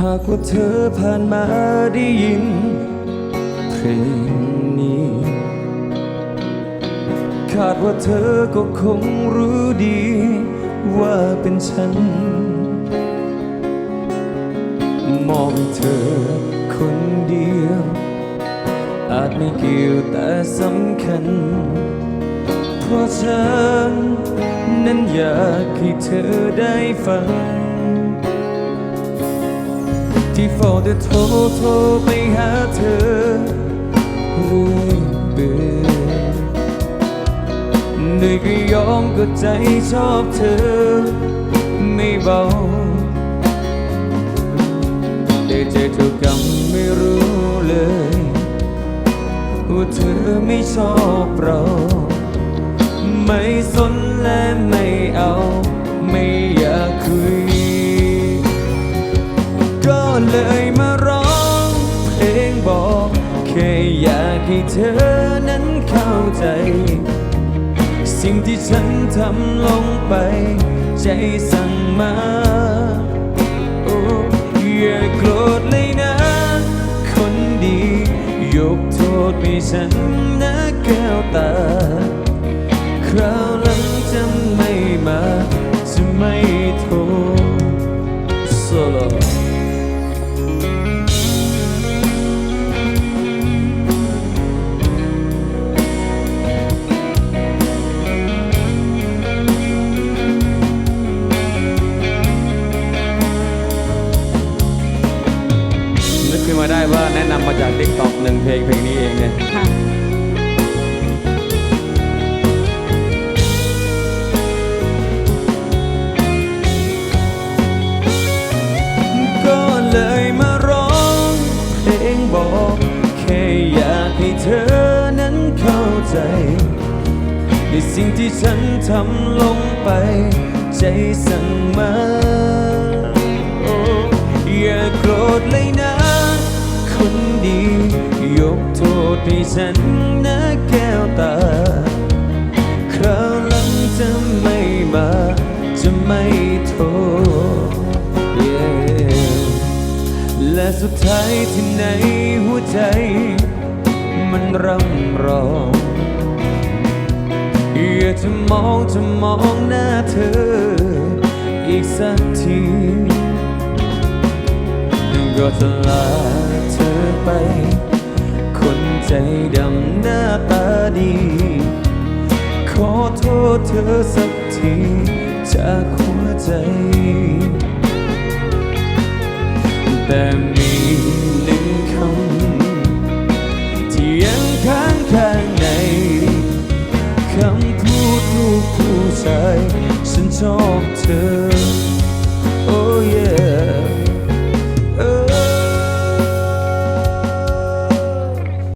หากว่าเธอผ่านมาได้ยินเพลงนี้ คาดว่าเธอก็คงรู้ดีว่าเป็นฉัน มองเธอคนเดียว อาจไม่เกี่ยวแต่สำคัญ เพราะฉันนั้นอยากให้เธอได้ฟัง ที่ฟอแต่โทรโทรไปหาเธอเรื่อยเบื่อเหนื่อยก็ยอมก็ใจชอบเธอ ไม่เบาได้เจอเธอกำไม่รู้เลย ว่าเธอไม่ชอบเรา ให้เธอนั้นเข้าใจ สิ่งที่ฉันทำลงไป ใจสั่งมาโอ้อย่าโกรธเลยนะ คนดี ยกโทษให้ฉันนะแก้วตา คราวหลังจะไม่มา มาได้ว่าแนะนำมาจาก t ิ k t o k หนึ่งเพลงเพลงนี้เองเนี่ยค่ะก็เลยมาร้องเพลงบอกแค่อยากให้เธอนั้นเข้าใจ ในสิ่งที่ฉันทำลงไป ใจสั่งมา ให้ฉันนะแก้วตา คราวหลังจะไม่มา จะไม่โทษ Yeah และสุดท้ายที่ในหัวใจ มันร่ำร้องอยากจะมองจะมองหน้าเธอ อีกสักทีก็จะลาเธอไป คนใจดำหน้าตาดี ขอโทษเธอสักทีจากหัวใจ แต่มีหนึ่งคำที่ยังค้างข้างในคำพูดลูกผู้ชายฉันชอบเธอ